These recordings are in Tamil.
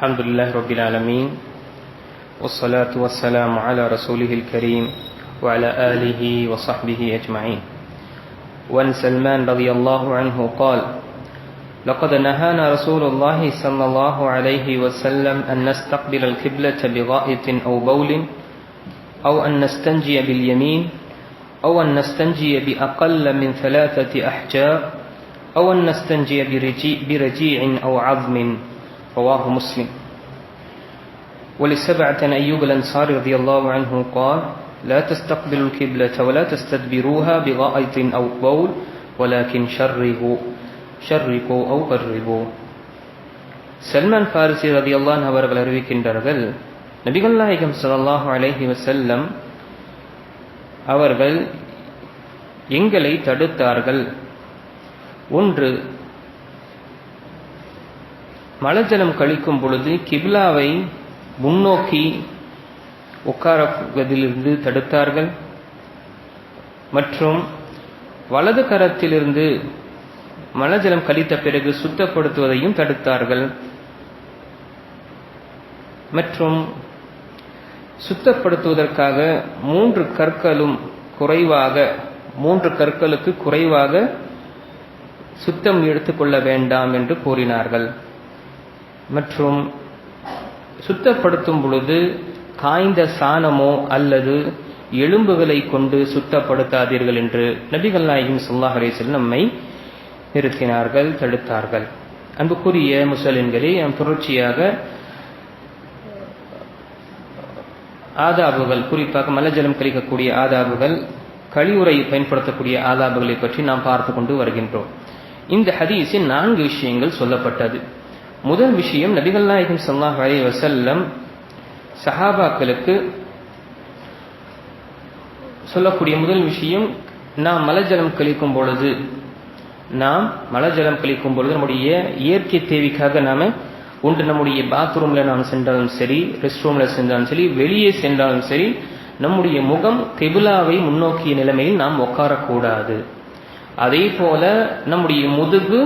الحمد لله رب العالمين والصلاة والسلام على رسوله الكريم وعلى آله وصحبه أجمعين وعن سلمان رضي الله عنه قال لقد نهانا رسول الله صلى الله عليه وسلم أن نستقبل القبلة بغائط أو بول أو أن نستنجي باليمين أو أن نستنجي بأقل من ثلاثة أحجار أو أن نستنجي برجيع, أو عظم رواه مسلم ولسبعة عن أيوب الأنصاري رضي الله عنه قال لا تستقبلوا القبلة ولا تستدبروها بغائط أو بول ولكن شرقوا شرقوا أو قربوا சல்மான் ஃபாரிசி ரதியல்லான் அவர்கள் அறிவிக்கின்றார்கள் நபிகள் நாயகம் ஸல்லல்லாஹு அலைஹி வஸல்லம் அவர்கள் எங்களை தடுத்தார்கள் ஒன்று மலஜலம் கழிக்கும் பொழுது கிப்லாவை முன்னோக்கி உட்காரவதிலிருந்து தடுத்தார்கள். மற்றும் வலது கரத்திலிருந்து மலஜலம் கழித்த பிறகு சுத்தப்படுத்துவதையும் தடுத்தார்கள். மற்றும் சுத்தப்படுத்துவதற்காக மூன்று கற்களும் குறைவாக மூன்று கற்களுக்கு குறைவாக சுத்தம் எடுத்துக்கொள்ள வேண்டாம் என்று கூறினார்கள். மற்றும் சுத்தப்படுத்தும் பொழுது காய்ந்த சாணமோ அல்லது எலும்புகளை கொண்டு சுத்தப்படுத்தாதீர்கள் என்று நபிகள் நாயகம் சொல்லாஹ் அலேசல் நம்மை நிறுத்தினார்கள் தடுத்தார்கள். அன்புக்குரிய முசலின்களே தொடர்ச்சியாக ஆதாபுகள் குறிப்பாக மலஜலம் கழிக்கக்கூடிய ஆதாபுகள் கழிவுரை பயன்படுத்தக்கூடிய ஆதாபுகளை பற்றி நாம் பார்த்து கொண்டு வருகின்றோம். இந்த ஹதீஸில் நான்கு விஷயங்கள் சொல்லப்பட்டது. முதல் விஷயம் நபிகள் நாயகம் சல்லாஹ் அலி வசல்லம் சஹாபாக்களுக்கு சொல்லக்கூடிய முதல் விஷயம் நாம் மலஜலம் கழிக்கும் பொழுது நாம் மலஜலம் கழிக்கும் பொழுது நம்முடைய இயற்கை தேவைக்காக நாம் ஒன்று நம்முடைய பாத்ரூம்ல நாம் சென்றாலும் சரி ரெஸ்ட் ரூம்ல சென்றாலும் சரி வெளியே சென்றாலும் சரி நம்முடைய முகம் கெபிலாவை முன்னோக்கிய நிலைமையில் நாம் உட்காரக்கூடாது. அதே போல நம்முடைய முதுகு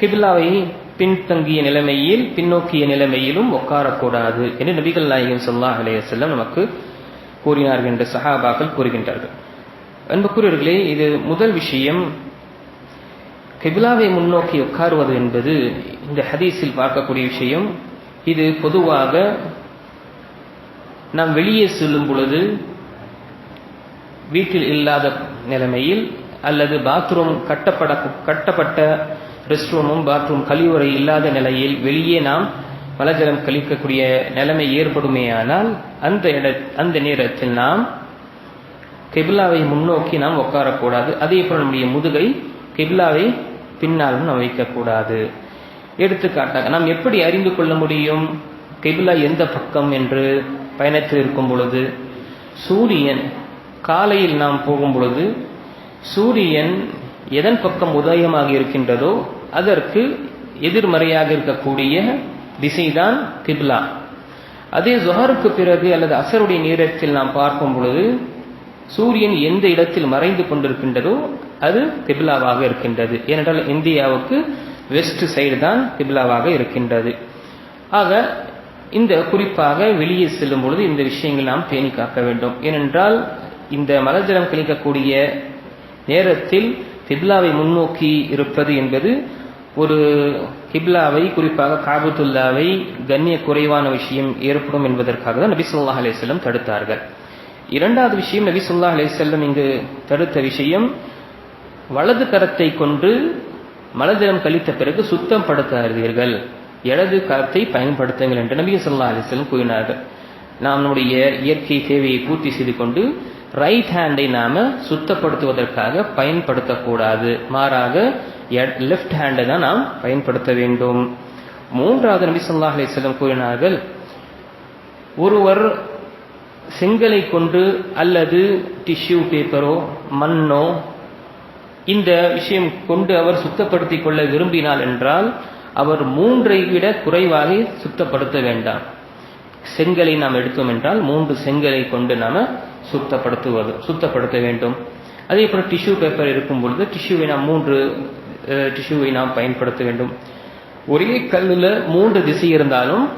கிபிலாவை பின்தங்கிய நிலைமையில் பின்னோக்கிய நிலைமையிலும் உட்காரக்கூடாது என்று நபிகள் நாயகம் சொல்லா அலையம் நமக்கு கூறினார்கள் என்று சஹாபாக்கள் கூறுகின்றார்கள். அன்புக்குரியவர்களே இது முதல் விஷயம். கெபிலாவை முன்னோக்கி உட்காருவது என்பது இந்த ஹதீஸில் பார்க்கக்கூடிய விஷயம். இது பொதுவாக நாம் வெளியே செல்லும் பொழுது வீட்டில் இல்லாத நிலைமையில் அல்லது பாத்ரூம் கட்டப்பட கட்டப்பட்ட ரெஸ்ட் ரூமும் பாத்ரூம் கழிவுறை இல்லாத நிலையில் வெளியே நாம் மலஜலம் கழிக்கக்கூடிய நிலைமை ஏற்படுமேயானால் அந்த இட அந்த நேரத்தில் நாம் கெபிலாவை முன்னோக்கி நாம் உட்காரக்கூடாது. அதே போல் நம்முடைய முதுகை கெபிலாவை பின்னாலும் நாம் வைக்கக்கூடாது. எடுத்துக்காட்டாக நாம் எப்படி அறிந்து கொள்ள முடியும்? கெபிலா எந்த பக்கம் என்று பயணத்தில் இருக்கும் பொழுது சூரியன் காலையில் நாம் போகும் பொழுது சூரியன் எதன் பக்கம் உதயமாக இருக்கின்றதோ அதற்கு எதிர்மறையாக இருக்கக்கூடிய திசைதான் கிப்லா. அதே ஜொஹருக்கு பிறகு அல்லது அசருடைய நேரத்தில் நாம் பார்க்கும் பொழுது சூரியன் எந்த இடத்தில் மறைந்து கொண்டிருக்கின்றதோ அது கிபிலாவாக இருக்கின்றது. ஏனென்றால் இந்தியாவுக்கு வெஸ்ட் சைடு தான் கிபிலாவாக இருக்கின்றது. ஆக இந்த குறிப்பாக வெளியே செல்லும் பொழுது இந்த விஷயங்கள் நாம் பேணி காக்க வேண்டும். ஏனென்றால் இந்த மலஜலம் கழிக்கக்கூடிய நேரத்தில் கிப்லாவை முன்னோக்கி இருப்பது என்பது ஒரு கிப்லாவை குறிப்பாக காபத்துல்லாவை கண்ணிய குறைவான விஷயம் ஏற்படும் என்பதற்காக தான் நபி சொல்லாஹ் அலிசல்லம் தடுத்தார்கள். இரண்டாவது விஷயம் நபி சொல்லா அலிசல்லம் இங்கு தடுத்த விஷயம் வலது கரத்தை கொண்டு மலதிடம் கழித்த பிறகு சுத்தம் படுத்தாதீர்கள். இடது கரத்தை பயன்படுத்துங்கள் என்று நபி சொல்லா அலிசல்லம் கூறினார்கள். நாம் நம்முடைய இயற்கை தேவையை பூர்த்தி செய்து கொண்டு ரைட் ஹேண்டை நாம சுத்தப்படுத்துவதற்காக பயன்படுத்தக்கூடாது. மாறாக லெஃப்ட் ஹேண்டை தான் நாம் பயன்படுத்த வேண்டும். மூன்றாவது நபி சொல்லா அலிசல்லம் கூறினார்கள் ஒருவர் செங்கலை கொண்டு அல்லது டிஷ்யூ பேப்பரோ மண்ணோ இந்த விஷயம் கொண்டு அவர் சுத்தப்படுத்தி கொள்ள விரும்பினார் என்றால் அவர் மூன்றை விட குறைவாக சுத்தப்படுத்த வேண்டாம். செங்கலை நாம் எடுத்தோம் என்றால் மூன்று செங்கலை கொண்டு நாம சுத்தப்படுத்துவது சுத்தப்படுத்த வேண்டும். அதே போல டிஷ்யூ பேப்பர் இருக்கும் பொழுது டிஷ்யூவை நாம் மூன்று டிஷ்யூவை நாம் பயன்படுத்த வேண்டும். ஒரே கல்லில் மூன்று திசை இருந்தாலும்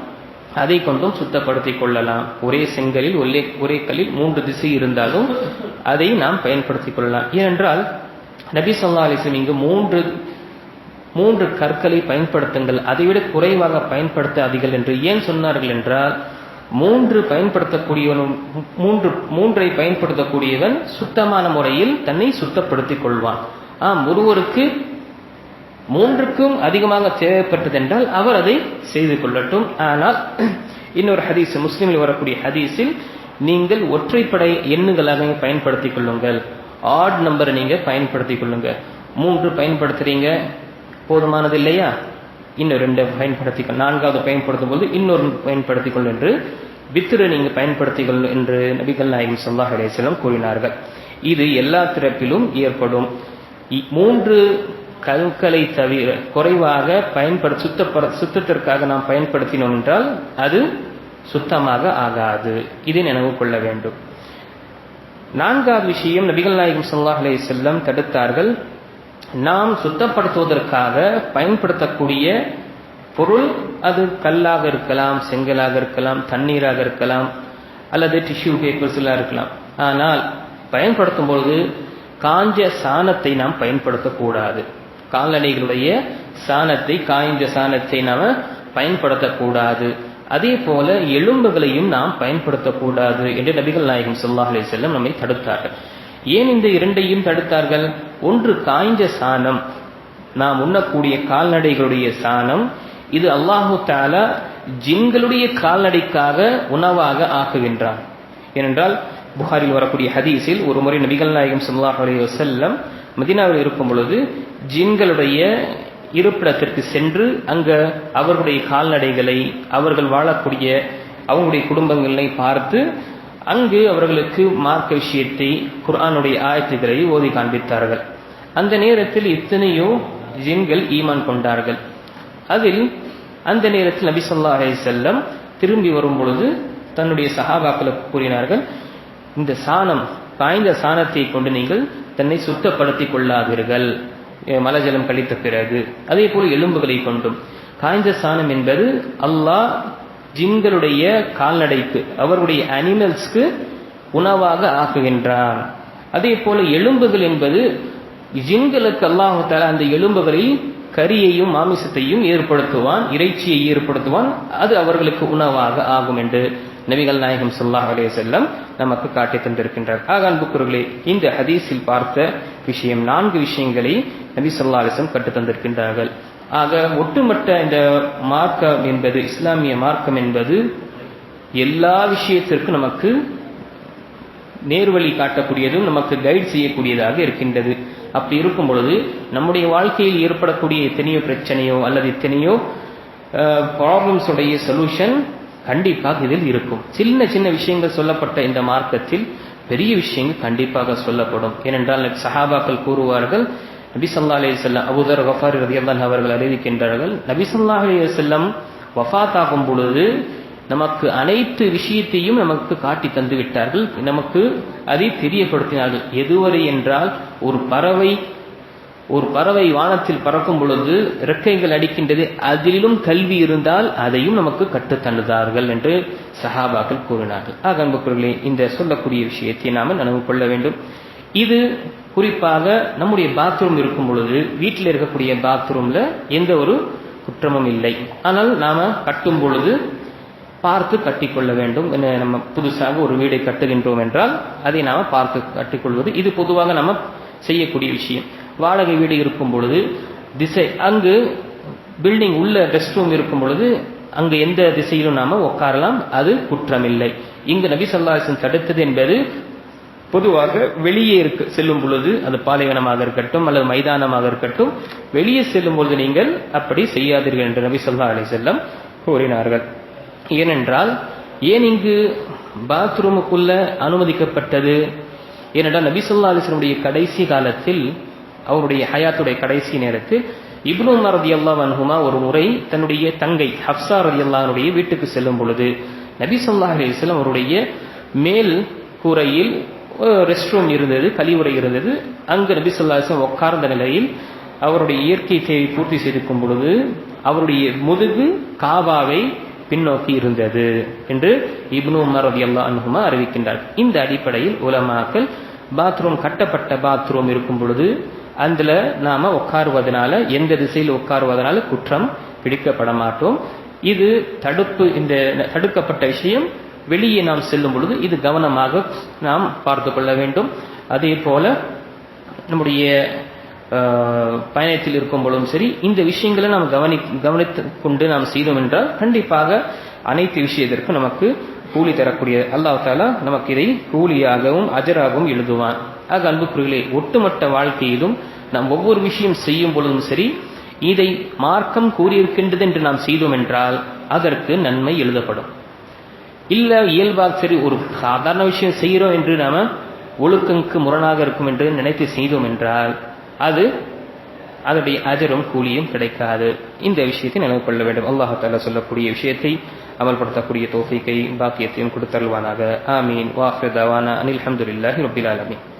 அதை கொண்டும் சுத்தப்படுத்திக் கொள்ளலாம். ஒரே செங்கலில் ஒரே ஒரே கல்லில் மூன்று திசை இருந்தாலும் அதை நாம் பயன்படுத்திக் கொள்ளலாம். ஏனென்றால் நபி சொல்லா அலிஸ்லம் இங்கு மூன்று மூன்று கற்களை பயன்படுத்துங்கள். அதைவிட குறைவாக பயன்படுத்தாதீர்கள் என்று ஏன் சொன்னார்கள் என்றால் மூன்று பயன்படுத்தக்கூடியவனும் மூன்று மூன்றை பயன்படுத்தக்கூடியவன் சுத்தமான முறையில் தன்னை சுத்தப்படுத்திக் கொள்வான். ஆம் ஒருவருக்கு மூன்றுக்கும் அதிகமாக தேவைப்பட்டதென்றால் அவர் அதை செய்து கொள்ளட்டும். ஆனால் இன்னொரு ஹதீஸ் முஸ்லீமில் வரக்கூடிய ஹதீஸில் நீங்கள் ஒற்றைப்படை எண்ணுகளாக பயன்படுத்திக் கொள்ளுங்கள். ஆட் நம்பரை நீங்கள் பயன்படுத்திக் கொள்ளுங்கள் மூன்று பயன்படுத்துறீங்க. போதுமானது இல்லையா? இன்னும் ரெண்டு பயன்படுத்திக்கொள். நான்காவது பயன்படுத்தும் போது இன்னொரு பயன்படுத்திக்கொள் என்று வித்திரை நீங்கள் பயன்படுத்திக்கொள் என்று நபிகள் நாயகம் சொல்லாஹ் அலேசலம் கூறினார்கள். இது எல்லா திறப்பிலும் ஏற்படும். மூன்று கற்களை தவிர குறைவாக பயன்படு சுத்த சுத்தத்திற்காக நாம் பயன்படுத்தினோம் என்றால் அது சுத்தமாக ஆகாது. இதை நினைவு கொள்ள வேண்டும். நான்காவது விஷயம் நபிகள் நாயகம் சொல்லாஹ் அலே செல்லம் தடுத்தார்கள். நாம் சுத்தப்படுத்துவதற்காக பயன்படுத்தக்கூடிய பொருள் அது கல்லாக இருக்கலாம் செங்கலாக இருக்கலாம் தண்ணீராக இருக்கலாம் அல்லது டிஷ்யூ பேப்பர்ஸ்லாம் இருக்கலாம். ஆனால் பயன்படுத்தும் பொழுது காஞ்ச சாணத்தை நாம் பயன்படுத்தக்கூடாது. கால்நடைகளுடைய சாணத்தை காய்ந்த சாணத்தை நாம் பயன்படுத்தக்கூடாது. அதே போல எலும்புகளையும் நாம் பயன்படுத்தக்கூடாது என்று நபிகள் நாயகம் சொல்லாஹ் அலி செல்லம் நம்மை தடுத்தார்கள். ஏன் இந்த இரண்டையும் தடுத்தார்கள்? ஒன்று காய்ந்த சாணம். நாம் உண்ணக்கூடிய கால்நடைகளுடைய சாணம். இது அல்லாஹு தாலா ஜின்களுடைய கால்நடைக்காக உணவாக ஆக்குகின்றான். ஏனென்றால் புகாரில் வரக்கூடிய ஹதீஸில் ஒரு முறை நபிகள் நாயகம் சொல்லாஹ் அலி வசல்லம் மதினாவில் இருக்கும் பொழுது ஜின்களுடைய இருப்பிடத்திற்கு சென்று அங்க அவர்களுடைய கால்நடைகளை அவர்கள் வாழக்கூடிய அவங்களுடைய குடும்பங்களை பார்த்து அங்கு அவர்களுக்கு மார்க்க விஷயத்தை குர்ஆனுடைய ஆயத்துக்களை ஓதி காண்பித்தார்கள். அந்த நேரத்தில் எத்தனையோ ஜின்கள் ஈமான் கொண்டார்கள். அதில் அந்த நேரத்தில் நபி சொல்லா செல்லம் திரும்பி வரும் பொழுது தன்னுடைய சகாபாக்களை கூறினார்கள் இந்த சாணம் காய்ந்த சாணத்தை கொண்டு நீங்கள் தன்னை சுத்தப்படுத்திக் கொள்ளாதீர்கள். மலஜலம் கழித்த பிறகு. அதே போல் எலும்புகளை கொண்டும். காய்ந்த சாணம் என்பது அல்லாஹ் ஜின்களுடைய கால்நடைக்கு அவருடைய அனிமல்ஸ்க்கு உணவாக ஆக்குகின்றான் அதே போல எலும்புகள் என்பது ஜின்களுக்கு அல்லாஹால அந்த எலும்புகளில் கரியையும் மாமிசத்தையும் ஏற்படுத்துவான் இறைச்சியை ஏற்படுத்துவான் அது அவர்களுக்கு உணவாக ஆகும் என்று நபிகள் நாயகம் சொல்லாஹ் அலே செல்லம் நமக்கு காட்டி தந்திருக்கின்றார். ஆக அன்புக்குறர்களே இந்த ஹதீஸில் பார்த்த விஷயம் நான்கு விஷயங்களை நபி சொல்லா அலிசம் கட்டு தந்திருக்கின்றார்கள். ஆக ஒட்டுமொத்த இந்த மார்க்கம் என்பது இஸ்லாமிய மார்க்கம் என்பது எல்லா விஷயத்திற்கும் நமக்கு நேர்வழி காட்டக்கூடியதும் நமக்கு கைட் செய்யக்கூடியதாக இருக்கின்றது. அப்படி இருக்கும் பொழுது நம்முடைய வாழ்க்கையில் ஏற்படக்கூடிய எத்தனையோ பிரச்சனையோ அல்லது எத்தனையோ ப்ராப்ளம்ஸ் உடைய சொல்யூஷன் கண்டிப்பாக இதில் இருக்கும். சின்ன சின்ன விஷயங்கள் சொல்லப்பட்ட இந்த மார்க்கத்தில் பெரிய விஷயங்கள் கண்டிப்பாக சொல்லப்படும். ஏனென்றால் சஹாபாக்கள் கூறுவார்கள் நபிசல்லா அலி செல்லம் அபுதர் வஃபார் ரதியல்லான் அவர்கள் அறிவிக்கின்றார்கள் நபிசல்லா அலி செல்லம் வஃபாத் ஆகும் பொழுது நமக்கு அனைத்து விஷயத்தையும் நமக்கு காட்டி தந்து விட்டார்கள். நமக்கு அதை தெரியப்படுத்தினார்கள். எதுவரை என்றால் ஒரு பறவை ஒரு பறவை வானத்தில் பறக்கும் பொழுது இறக்கைகள் அடிக்கின்றது. அதிலும் கல்வி இருந்தால் அதையும் நமக்கு கற்றுத்தந்தார்கள் என்று சஹாபாக்கள் கூறினார்கள். ஆக அன்புக்குள்ளே இந்த சொல்லக்கூடிய விஷயத்தை நாம நினைவு கொள்ள வேண்டும். இது குறிப்பாக நம்முடைய பாத்ரூம் இருக்கும் பொழுது வீட்டில் இருக்கக்கூடிய பாத்ரூம்ல எந்த ஒரு குற்றமும் இல்லை. ஆனால் நாம கட்டும் பொழுது பார்த்து கட்டிக்கொள்ள வேண்டும் நம்ம புதுசாக ஒரு வீடை கட்டுகின்றோம் என்றால் அதை நாம பார்த்து கட்டிக்கொள்வது இது பொதுவாக நம்ம செய்யக்கூடிய விஷயம். வாடகை வீடு இருக்கும் பொழுது திசை அங்கு பில்டிங் உள்ள ரெஸ்ட் ரூம் இருக்கும் பொழுது அங்கு எந்த திசையிலும் நாம உட்காரலாம் அது குற்றமில்லை. இங்கு நபி சொல்லாசன் தடுத்தது என்பது பொதுவாக வெளியே இருக்க செல்லும் பொழுது அது பாலைவனமாக இருக்கட்டும் அல்லது மைதானமாக இருக்கட்டும் வெளியே செல்லும் பொழுது நீங்கள் அப்படி செய்யாதீர்கள் என்று நபி சொல்லா அலி செல்லம் கூறினார்கள். ஏனென்றால் ஏன் இங்கு பாத்ரூமுக்குள்ள அனுமதிக்கப்பட்டது? ஏனென்றால் நபி சொல்லா அலிஸ்லமுடைய கடைசி காலத்தில் அவருடைய ஹயாத்துடைய கடைசி நேரத்தில் இப்னு உமர் ரதி அல்லா வன்ஹுமா ஒரு முறை தன்னுடைய தங்கை ஹப்சா ரதி அல்லானுடைய வீட்டுக்கு செல்லும் பொழுது நபி சொல்லா அலிஸ்லாம் அவருடைய மேல் கூரையில் ரெஸ்ட் ரூம் இருந்தது கழிவுறை இருந்தது. அங்கு நபி சொல்லா உட்கார்ந்த நிலையில் அவருடைய இயற்கை தேவை பூர்த்தி செய்திருக்கும் பொழுது அவருடைய முதுகு காபாவை பின்னோக்கி இருந்தது என்று இப்னு உமர் அல்லா அனுகுமா அறிவிக்கின்றார். இந்த அடிப்படையில் உலமாக்கள் பாத்ரூம் கட்டப்பட்ட பாத்ரூம் இருக்கும் பொழுது அதில் நாம் உட்காருவதனால எந்த திசையில் உட்காருவதனால குற்றம் பிடிக்கப்பட மாட்டோம். இது தடுப்பு இந்த தடுக்கப்பட்ட விஷயம். வெளியே நாம் செல்லும் பொழுது இது கவனமாக நாம் பார்த்து கொள்ள வேண்டும். அதே போல நம்முடைய பயணத்தில் இருக்கும் பொழுதும் சரி இந்த விஷயங்களை நாம் கவனி கவனித்து கொண்டு நாம் செய்தோம் என்றால் கண்டிப்பாக அனைத்து விஷயத்திற்கும் நமக்கு கூலி தரக்கூடிய அல்லாஹ் தாலா நமக்கு இதை கூலியாகவும் அஜராகவும் எழுதுவான். ஆக அன்புக்குறிகளே ஒட்டுமொத்த வாழ்க்கையிலும் நாம் ஒவ்வொரு விஷயம் செய்யும் பொழுதும் சரி இதை மார்க்கம் கூறியிருக்கின்றது என்று நாம் செய்தோம் என்றால் அதற்கு நன்மை எழுதப்படும். இல்லை இயல்பாக சரி ஒரு சாதாரண விஷயம் செய்கிறோம் என்று நாம் ஒழுக்கங்கு முரணாக இருக்கும் என்று நினைத்து செய்தோம் என்றால் அது அதனுடைய அஜரும் கூலியும் கிடைக்காது. இந்த விஷயத்தை நினைவு கொள்ள வேண்டும். அல்லாஹால சொல்லக்கூடிய விஷயத்தை அமல்படுத்தக்கூடிய தோஃபிக்கை பாக்கியத்தையும் கொடுத்தருள்வானாக. ஆமீன். வாஃபிர் அனில் அஹமதுல்லாஹி ரபில் ஆலமின்.